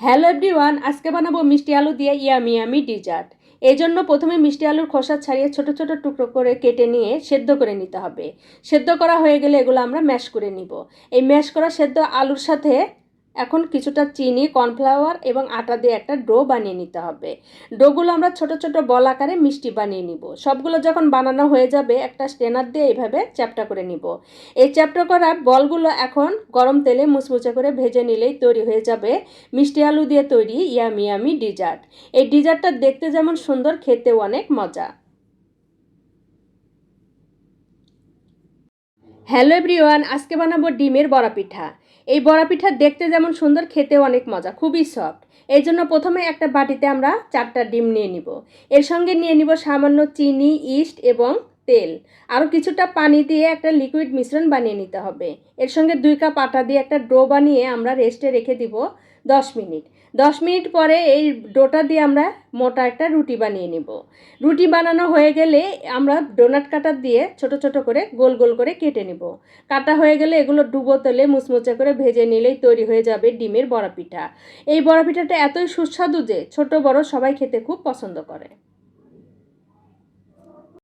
Hello everyone, আজকে বানাবো মিষ্টি আলু দিয়ে ইয়ামি ইয়ামি ডিজার্ট। এই জন্য প্রথমে মিষ্টি আলুর খোসা ছাড়িয়ে ছোট ছোট টুকরো করে কেটে নিয়ে সেদ্ধ করে নিতে হবে। সেদ্ধ করা হয়ে গেলে এগুলো আমরা ম্যাশ করে নিব। এই ম্যাশ করা সেদ্ধ আলুর সাথে এখন কিছুটা চিনি, কর্নফ্লাওয়ার এবং আটা দিয়ে একটা ডো বানিয়ে নিতে হবে। ডোগুলো আমরা ছোট ছোট বল আকারে মিষ্টি বানিয়ে নিব। সবগুলো যখন বানানো হয়ে যাবে, একটা স্টেনার দিয়ে এইভাবে চ্যাপটা করে নিব। এই চ্যাপটা করা বলগুলো এখন গরম তেলে মুচমুচে করে ভেজে নিলেই তৈরি হয়ে যাবে। মিষ্টি আলু দিয়ে তৈরি ইয়ামি ইয়ামি ডিজার্ট। এই ডিজার্টটা দেখতে যেমন সুন্দর, খেতেও অনেক মজা। হ্যালো এভরিওয়ান, আজকে বানাবো ডিমের বড়া পিঠা এই বড়া পিঠা দেখতে যেমন সুন্দর, খেতেও অনেক মজা, খুবই সফট এই জন্য প্রথমে একটা বাটিতে আমরা চারটা ডিম নিয়ে নিব। এর সঙ্গে নিয়ে নিব সামান্য চিনি, ইস্ট এবং তেল। আরও কিছুটা পানি দিয়ে একটা লিকুইড মিশ্রণ বানিয়ে নিতে হবে। এর সঙ্গে দুই কাপ আটা দিয়ে একটা ডো বানিয়ে আমরা রেস্টে রেখে দিব দশ মিনিট। দশ মিনিট পরে এই ডোটা দিয়ে আমরা মোটা একটা রুটি বানিয়ে নেব। রুটি বানানো হয়ে গেলে আমরা ডোনাট কাটার দিয়ে ছোট ছোট করে গোল গোল করে কেটে নিব। কাটা হয়ে গেলে এগুলো ডুবো তেলে মুচমুচে করে ভেজে নিলেই তৈরি হয়ে যাবে ডিমের বড়া পিঠা এই বড়া পিঠাটা এতই সুস্বাদু যে ছোট বড় সবাই খেতে খুব পছন্দ করে।